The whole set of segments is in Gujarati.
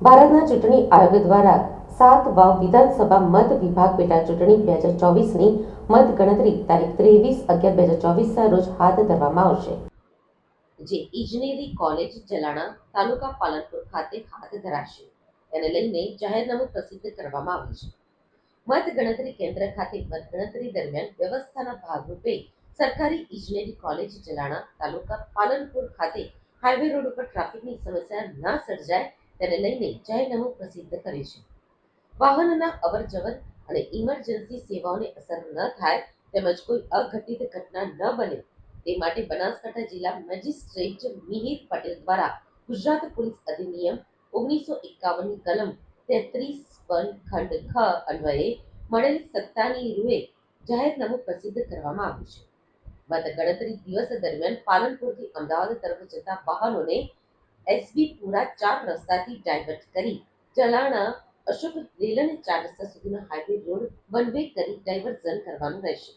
ભારતના ચૂંટણી આયોગ દ્વારા સાત વાવ વિધાનસભા મત વિભાગ પેટા ચૂંટણી બે હજાર ચોવીસની મત ગણતરી તારીખ ત્રેવીસ અગિયાર બે હજાર ચોવીસના રોજ હાથ ધરવામાં આવશે. જે ઇજનેરી કોલેજ જલાણા તાલુકા પાલનપુર ખાતે હાથ ધરાશે. તેને લઈને જાહેરનામું પ્રસિદ્ધ કરવામાં આવ્યું છે. મત ગણતરી કેન્દ્ર ખાતે મત ગણતરી દરમિયાન વ્યવસ્થાના ભાગરૂપે સરકારી ઇજનેરી કોલેજ જલાણા તાલુકા પાલનપુર ખાતે હાઈવે રોડ ઉપર ટ્રાફિકની સમસ્યા ના સર્જાય તેને લઈને જાહેરનામું પ્રસિદ્ધ કરે છે. વાહનના અવર જવર અને ઇમરજન્સી સેવાઓને અસર ન થાય તેમજ કોઈ અઘટિત ઘટના ન બને તે માટે બનાસકાંઠા જિલ્લા મેજિસ્ટ્રેટ મિહિર પટેલ દ્વારા ગુજરાત પોલીસ અધિનિયમ ઓગણીસો એકાવનની કલમ તેત્રીસ પર ખંડ ખ અન્વયે મળેલ સત્તાની રૂએ જાહેરનામું પ્રસિદ્ધ કરવામાં આવ્યું છે. મત ગણતરી દિવસ દરમિયાન પાલનપુરથી અમદાવાદ તરફ જતા વાહનોને એસબી પુરા ચાર રસ્તાથી ડાયવર્ટ કરી. જલાણા, અશોક લેલન ચાર રસ્તા સુધીનો હાઈવે રોડ વન વે કરી ડાયવર્ઝન કરવાનું રહેશે.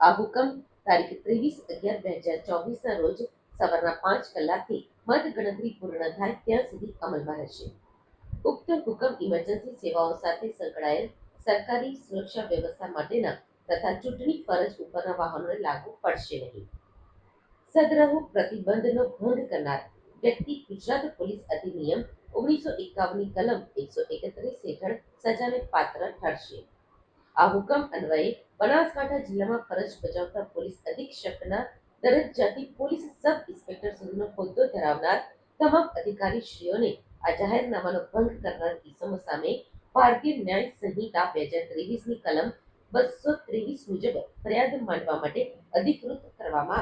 આ હુકમ તારીખ ત્રેવીસ અગિયાર બે હજાર ચોવીસના રોજ સવારના પાંચ કલાકથી મતગણતરી પૂર્ણ થાય ત્યાં સુધી અમલમાં રહેશે. ઉક્ત હુકમ ઇમરજન્સી સેવાઓ સાથે સંકળાયેલ સરકારી સુરક્ષા વ્યવસ્થા માટેના તથા ચૂંટણી ફરજ ઉપરના વાહનોને લાગુ પડશે નહીં. સદરહુ પ્રતિબંધનો ભંગ કરનાર વ્યક્તિ ગુજરાત પોલીસ અધિનિયમ ઓગણીસો એકાવનની કલમ એકસો એકત્રીસ હેઠળ સજાને પાત્ર ઠરશે. આ હુકમ અન્વયે બનાસકાંઠા જિલ્લામાં ફરજ બજાવતા પોલીસ અધિક્ષકના દરજ્જાથી પોલીસ સબ ઇન્સ્પેક્ટર સુધીનો હોદ્દો ધરાવનાર તમામ અધિકારીશ્રીઓને આ જાહેરનામાનો ભંગ કરનાર ઇસમો સામે ભારતીય ન્યાય સંહિતા બે હજાર ત્રેવીસની કલમ બસો ત્રેવીસ મુજબ ફરિયાદ માંડવા માટે અધિકૃત કરવામાં